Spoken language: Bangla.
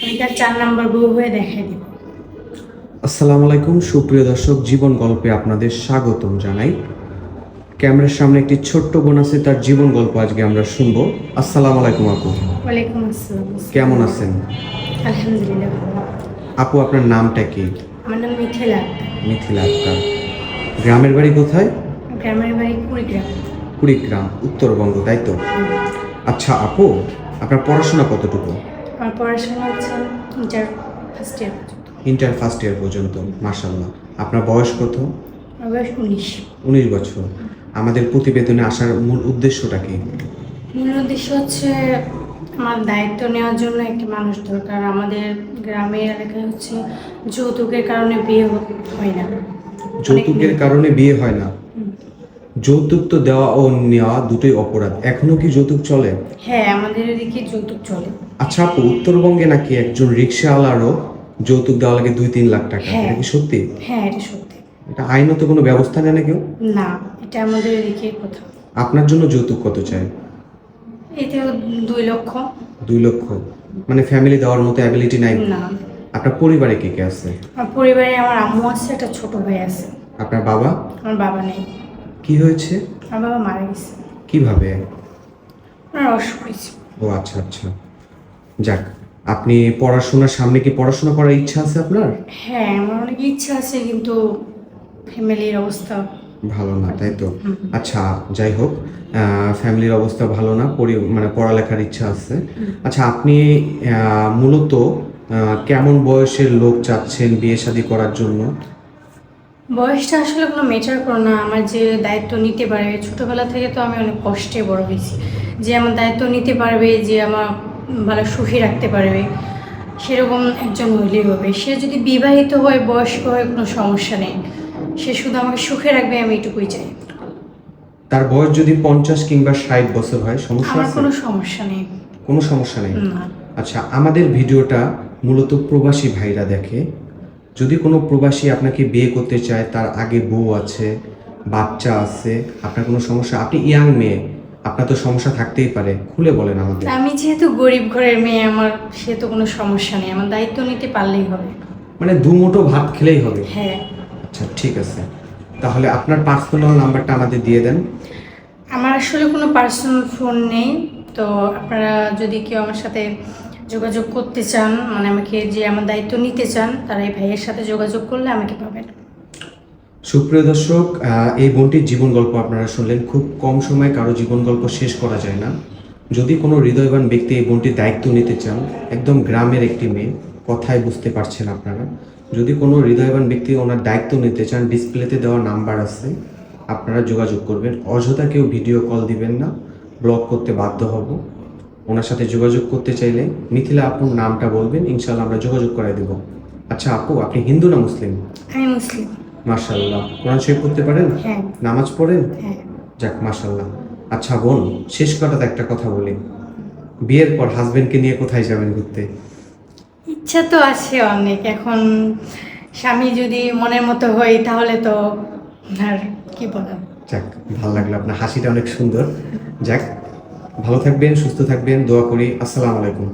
তার চার নাম্বার বউ হয়ে দেখাই দিব। আসসালামু আলাইকুম সুপ্রিয় দর্শক জীবন গল্পে আপনাদের স্বাগতম জানাই। ক্যামেরার সামনে একটি ছোট্ট বোন আছে তার জীবন গল্প আজকে আমরা শুনব। আসসালামু আলাইকুম আপু। ওয়ালাইকুম আসসালাম। কেমন আছেন? আলহামদুলিল্লাহ ভালো। আপু আপনার নামটা কি? আমার নাম মিথিলা। মিথিলা আক্তার। গ্রামের বাড়ি কোথায়? গ্রামের বাড়ি কুড়িগ্রাম। কুড়িগ্রাম উত্তরবঙ্গ তাই তো? আচ্ছা আপু আপনার পড়াশোনা কতটুকু? আমার পড়াশোনা হচ্ছে ইন্টার ফার্স্ট ইয়ার পর্যন্ত। ইন্টার ফার্স্ট ইয়ার পর্যন্ত মার্শাল্লাহ আপনার বয়স কত? আমার বয়স উনিশ। উনিশ বছর। আমাদের প্রতিবেদনে আসার মূল উদ্দেশ্যটা কি? মূল উদ্দেশ্য হচ্ছে আমার দায়িত্ব নেওয়ার জন্য একটি মানুষ দরকার। আমাদের গ্রামের এলাকায় হচ্ছে যৌতুকের কারণে বিয়ে হয় না। যৌতুকের কারণে বিয়ে হয় না? যৌতুক তো দেওয়া ও নেওয়া দুটোই অপরাধ। এখনও কি যৌতুক চলে? হ্যাঁ আমাদের এদিকে যৌতুক চলে। আচ্ছা আপু উত্তরবঙ্গে নাকি একজন রিক্সাওয়ালারও যৌতুক দেওয়া লাগে দুই তিন লাখ টাকা। হ্যাঁ। এটা কি সত্যি? হ্যাঁ এটা সত্যি। এটা আইনত কোনো ব্যবস্থা নেয় না কেউ? না এটা আমাদের এদিকে কোথাও। আপনার জন্য যৌতুক কত চাই? এতেও দুই লক্ষ। দুই লক্ষ। মানে ফ্যামিলি দেওয়ার মতো অ্যাবিলিটি নাই? না। আপনার পরিবারে কে কে আছে? আমার পরিবারে আমার আম্মু আছে একটা ছোট ভাই আছে। আপনার বাবা? আমার বাবা নেই। কি হয়েছে? আমার বাবা মারা গেছে। কীভাবে? ওনার অসুখ হয়েছে। ও আচ্ছা আচ্ছা। যাক আপনি পড়াশোনার সামনে কি পড়াশোনা করার ইচ্ছা আছে আপনার? হ্যাঁ আমার অনেক ইচ্ছা আছে কিন্তু ফ্যামিলির অবস্থা ভালো না তাই তো? আচ্ছা যাই হোক ফ্যামিলির অবস্থা ভালো না পরি মানে পড়ালেখার ইচ্ছা আছে। আচ্ছা আপনি মূলত কেমন বয়সের লোক চাচ্ছেন বিয়ে শাদী করার জন্য? বয়সটা আসলে কোনো মেটার করে না। আমার যে দায়িত্ব নিতে পারবে ছোটবেলা থেকে তো আমি অনেক কষ্টে বড় হয়েছি। যে আমার দায়িত্ব নিতে পারবে যে আমার ভালো সুখী রাখতে পারবে সেরকম একজন হইলেই হবে। সে যদি বিবাহিত হয় বয়স্ক হয় কোনো সমস্যা নেই। সে শুধু আমাকে সুখে রাখবে আমি এটুকুই চাই। তার বয়স যদি পঞ্চাশ কিংবা ষাট বছর হয় সমস্যা আমার কোনো সমস্যা নেই। কোনো সমস্যা নেই? আচ্ছা আমাদের ভিডিওটা মূলত প্রবাসী ভাইরা দেখে। যদি কোনো প্রবাসী আপনাকে বিয়ে করতে চায় তার আগে বউ আছে বাচ্চা আছে আপনার কোনো সমস্যা আপনি ইয়াং মেয়ে আপনার তো সমস্যা থাকতেই পারে খুলে বলেন আমাদের। আমি যেহেতু গরিব ঘরের মেয়ে আমার সে তো কোনো সমস্যা নেই আমার দায়িত্ব নিতে পারলেই হবে। মানে দু মুঠো ভাত খেলেই হবে? হ্যাঁ। আচ্ছা ঠিক আছে। তাহলে আপনার পার্সোনাল নাম্বারটা আমাদের দিয়ে দেন। আমার আসলে কোনো পার্সোনাল ফোন নেই তো আপনারা যদি কেউ আমার সাথে যোগাযোগ করতে চান মানে আমাকে যে আমার দায়িত্ব নিতে চান, তারা এই ভাইয়ের সাথে যোগাযোগ করলে আমাকে পাবেন। সুপ্রিয় দর্শক এই বোনটির জীবন গল্প আপনারা শুনলেন, খুব কম সময়ে কারও জীবন গল্প শেষ করা যায় না। যদি কোনো হৃদয়বান ব্যক্তি এই বোনটির দায়িত্ব নিতে চান, একদম গ্রামের একটি মেয়ে, কথায় বুঝতে পারছেন আপনারা। যদি কোনো হৃদয়বান ব্যক্তি ওনার দায়িত্ব নিতে চান, ডিসপ্লেতে দেওয়া নাম্বার আছে, আপনারা যোগাযোগ করবেন। অযথা কেউ ভিডিও কল দিবেন না, ব্লক করতে বাধ্য হব। ওনার সাথে যোগাযোগ করতে চাইলে মিথিলা আপুর নামটা বলবেন ইনশাল্লাহ আমরা যোগাযোগ করাই দেব। আচ্ছা আপু আপনি হিন্দু না মুসলিম? আমি মুসলিম। মার্শাল্লাহ কোরআন শরীফ পড়তে পারেন? হ্যাঁ। নামাজ পড়েন? হ্যাঁ। যাক মার্শাল্লাহ আচ্ছা বোন শেষ কটাতে একটা কথা বলি। বিয়ের পর হাজবেন্ডকে নিয়ে কোথায় যাবেন ঘুরতে? ইচ্ছা তো আছে অনেক। এখন স্বামী যদি মনের মতো হয় তাহলে তো আর কি বলার? যাক ভালো লাগল। আপনার হাসিটা অনেক সুন্দর। যাক ভালো থাকবেন সুস্থ থাকবেন দোয়া করি। আসসালামু আলাইকুম।